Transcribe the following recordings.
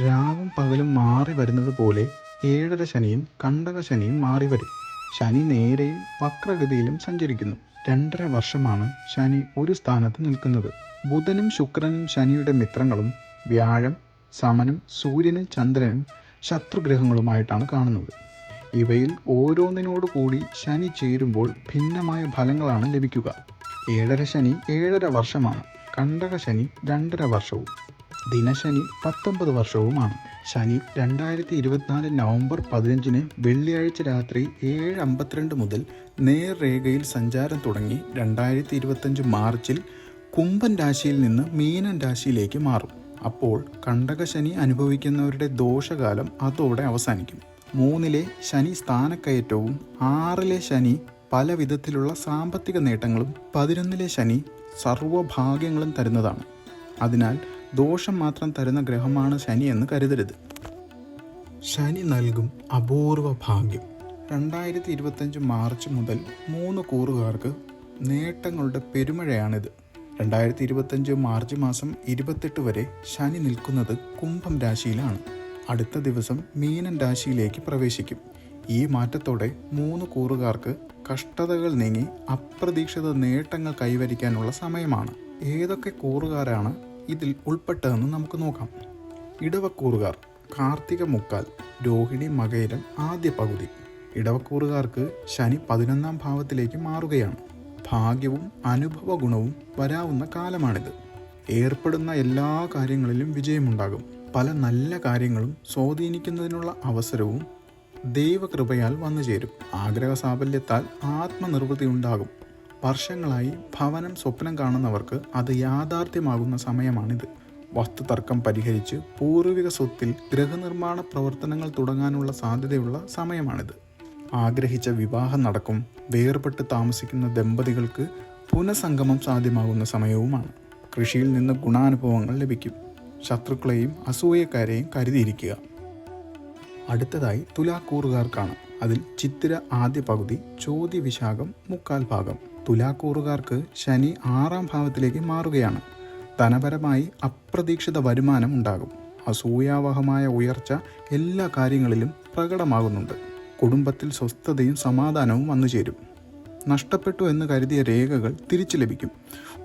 രാവും പകലും മാറി വരുന്നത് പോലെ ഏഴര ശനിയും കണ്ടക ശനിയും മാറി വരും. ശനി നേരെയും വക്രഗതിയിലും സഞ്ചരിക്കുന്നു. രണ്ടര വർഷമാണ് ശനി ഒരു സ്ഥാനത്ത് നിൽക്കുന്നത്. ബുധനും ശുക്രനും ശനിയുടെ മിത്രങ്ങളും വ്യാഴം സമനും സൂര്യനും ചന്ദ്രനും ശത്രുഗ്രഹങ്ങളുമായിട്ടാണ് കാണുന്നത്. ഇവയിൽ ഓരോന്നിനോട് കൂടി ശനി ചേരുമ്പോൾ ഭിന്നമായ ഫലങ്ങളാണ് ലഭിക്കുക. ഏഴര ശനി ഏഴര വർഷമാണ്. കണ്ടക ശനി രണ്ടര വർഷവും. ദിനശനി പത്തൊമ്പത് വർഷവുമാണ്. ശനി രണ്ടായിരത്തി ഇരുപത്തിനാല് നവംബർ പതിനഞ്ചിന് വെള്ളിയാഴ്ച രാത്രി ഏഴ് അമ്പത്തിരണ്ട് മുതൽ നേർരേഖയിൽ സഞ്ചാരം തുടങ്ങി രണ്ടായിരത്തി ഇരുപത്തഞ്ച് മാർച്ചിൽ കുംഭൻ രാശിയിൽ നിന്ന് മീനൻ രാശിയിലേക്ക് മാറും. അപ്പോൾ കണ്ടകശനി അനുഭവിക്കുന്നവരുടെ ദോഷകാലം അതോടെ അവസാനിക്കും. മൂന്നിലെ ശനി സ്ഥാനക്കയറ്റവും ആറിലെ ശനി പല വിധത്തിലുള്ള സാമ്പത്തിക നേട്ടങ്ങളും പതിനൊന്നിലെ ശനി സർവഭാഗ്യങ്ങളും തരുന്നതാണ്. അതിനാൽ ദോഷം മാത്രം തരുന്ന ഗ്രഹമാണ് ശനി എന്ന് കരുതരുത്. ശനി നൽകും അപൂർവ ഭാഗ്യം. രണ്ടായിരത്തി ഇരുപത്തഞ്ച് മാർച്ച് മുതൽ മൂന്ന് കൂറുകാർക്ക് നേട്ടങ്ങളുടെ പെരുമഴയാണിത്. രണ്ടായിരത്തി ഇരുപത്തഞ്ച് മാർച്ച് മാസം ഇരുപത്തെട്ട് വരെ ശനി നിൽക്കുന്നത് കുംഭം രാശിയിലാണ്. അടുത്ത ദിവസം മീനൻ രാശിയിലേക്ക് പ്രവേശിക്കും. ഈ മാറ്റത്തോടെ മൂന്ന് കൂറുകാർക്ക് കഷ്ടതകൾ നീങ്ങി അപ്രതീക്ഷിത നേട്ടങ്ങൾ കൈവരിക്കാനുള്ള സമയമാണ്. ഏതൊക്കെ കൂറുകാരാണ് ഇതിൽ ഉൾപ്പെട്ടതെന്ന് നമുക്ക് നോക്കാം. ഇടവക്കൂറുകാർ കാർത്തിക മുക്കാൽ രോഹിണി മകയിരം ആദ്യ പകുതി. ഇടവക്കൂറുകാർക്ക് ശനി പതിനൊന്നാം ഭാവത്തിലേക്ക് മാറുകയാണ്. ഭാഗ്യവും അനുഭവ ഗുണവും വരാവുന്ന കാലമാണിത്. ഏർപ്പെടുന്ന എല്ലാ കാര്യങ്ങളിലും വിജയമുണ്ടാകും. പല നല്ല കാര്യങ്ങളും സ്വാധീനിക്കുന്നതിനുള്ള അവസരവും ദൈവകൃപയാൽ വന്നു ചേരും ആഗ്രഹ സാഫല്യത്താൽ ആത്മനിർവൃതി ഉണ്ടാകും വർഷങ്ങളായി ഭവനം സ്വപ്നം കാണുന്നവർക്ക് അത് യാഥാർത്ഥ്യമാകുന്ന സമയമാണിത്. വസ്തുതർക്കം പരിഹരിച്ച് പൂർവിക സ്വത്തിൽ ഗൃഹനിർമ്മാണ പ്രവർത്തനങ്ങൾ തുടങ്ങാനുള്ള സാധ്യതയുള്ള സമയമാണിത്. ആഗ്രഹിച്ച വിവാഹം നടക്കും വേർപെട്ട് താമസിക്കുന്ന ദമ്പതികൾക്ക് പുനഃസംഗമം സാധ്യമാകുന്ന സമയവുമാണ്. കൃഷിയിൽ നിന്ന് ഗുണാനുഭവങ്ങൾ ലഭിക്കും. ശത്രുക്കളെയും അസൂയക്കാരെയും കരുതിയിരിക്കുക. അടുത്തതായി തുലാക്കൂറുകാർക്കാണ്. അതിൽ ചിത്തിര ആദ്യ പകുതി ചോദ്യവിശാഖം മുക്കാൽ ഭാഗം. തുലാക്കൂറുകാർക്ക് ശനി ആറാം ഭാവത്തിലേക്ക് മാറുകയാണ്. ധനപരമായി അപ്രതീക്ഷിത വരുമാനം ഉണ്ടാകും. അസൂയാവഹമായ ഉയർച്ച എല്ലാ കാര്യങ്ങളിലും പ്രകടമാകുന്നുണ്ട്. കുടുംബത്തിൽ സ്വസ്ഥതയും സമാധാനവും വന്നു ചേരും. നഷ്ടപ്പെട്ടു എന്ന് കരുതിയ രേഖകൾ തിരിച്ചു ലഭിക്കും.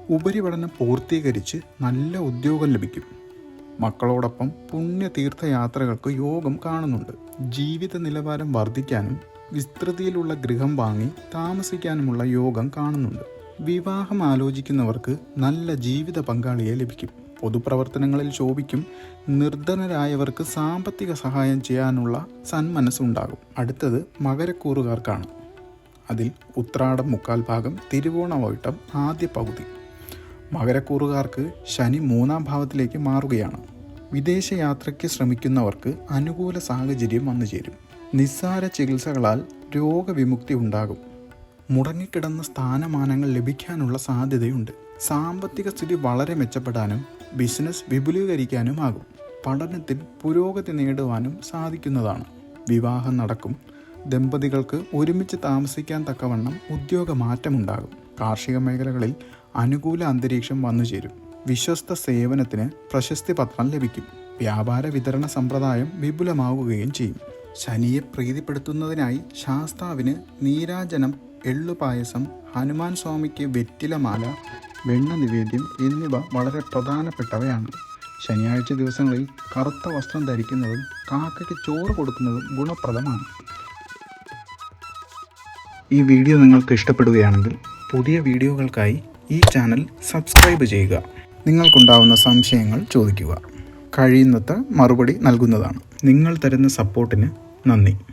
ഉപരിപഠനം പൂർത്തീകരിച്ച് നല്ല ഉദ്യോഗം ലഭിക്കും. മക്കളോടൊപ്പം പുണ്യതീർത്ഥയാത്രകൾക്ക് യോഗം കാണുന്നുണ്ട്. ജീവിത നിലവാരം വർദ്ധിക്കാനും വിസ്തൃതിയിലുള്ള ഗൃഹം വാങ്ങി താമസിക്കാനുമുള്ള യോഗം കാണുന്നുണ്ട്. വിവാഹം ആലോചിക്കുന്നവർക്ക് നല്ല ജീവിത പങ്കാളിയെ ലഭിക്കും. പൊതുപ്രവർത്തനങ്ങളിൽ ശോഭിക്കും. നിർധനരായവർക്ക് സാമ്പത്തിക സഹായം ചെയ്യാനുള്ള സന്മനസ്സുണ്ടാകും. അടുത്തത് മകരക്കൂറുകാർക്കാണ്. അതിൽ ഉത്രാടം മുക്കാൽ ഭാഗം തിരുവോണവോട്ടം ആദ്യ പകുതി. മകരക്കൂറുകാർക്ക് ശനി മൂന്നാം ഭാവത്തിലേക്ക് മാറുകയാണ്. വിദേശയാത്രയ്ക്ക് ശ്രമിക്കുന്നവർക്ക് അനുകൂല സാഹചര്യം വന്നു ചേരും നിസ്സാര ചികിത്സകളാൽ രോഗവിമുക്തി ഉണ്ടാകും. മുടങ്ങിക്കിടന്ന സ്ഥാനമാനങ്ങൾ ലഭിക്കാനുള്ള സാധ്യതയുണ്ട്. സാമ്പത്തിക സ്ഥിതി വളരെ മെച്ചപ്പെടാനും ബിസിനസ് വിപുലീകരിക്കാനും ആകും. പഠനത്തിൽ പുരോഗതി നേടുവാനും സാധിക്കുന്നതാണ്. വിവാഹം നടക്കും. ദമ്പതികൾക്ക് ഒരുമിച്ച് താമസിക്കാൻ തക്കവണ്ണം ഉദ്യോഗ മാറ്റമുണ്ടാകും കാർഷിക മേഖലകളിൽ അനുകൂല അന്തരീക്ഷം വന്നുചേരും വിശ്വസ്ത സേവനത്തിന് പ്രശസ്തി പത്രം ലഭിക്കും. വ്യാപാര വിതരണ സമ്പ്രദായം വിപുലമാവുകയും ചെയ്യും. ശനിയെ പ്രീതിപ്പെടുത്തുന്നതിനായി ശാസ്താവിന് നീരാജനം എള്ളുപായസം ഹനുമാൻ സ്വാമിക്ക് വെറ്റിലമാല വെണ്ണ നിവേദ്യം എന്നിവ വളരെ പ്രധാനപ്പെട്ടവയാണ്. ശനിയാഴ്ച ദിവസങ്ങളിൽ കറുത്ത വസ്ത്രം ധരിക്കുന്നതും കാക്കയ്ക്ക് ചോറ് കൊടുക്കുന്നതും ഗുണപ്രദമാണ്. ഈ വീഡിയോ നിങ്ങൾക്ക് ഇഷ്ടപ്പെടുകയാണെങ്കിൽ പുതിയ വീഡിയോകൾക്കായി ഈ ചാനൽ സബ്സ്ക്രൈബ് ചെയ്യുക. നിങ്ങൾക്കുണ്ടാവുന്ന സംശയങ്ങൾ ചോദിക്കുക. കഴിയുന്നത്ര മറുപടി നൽകുന്നതാണ്. നിങ്ങൾ തരുന്ന സപ്പോർട്ടിന് നന്ദി.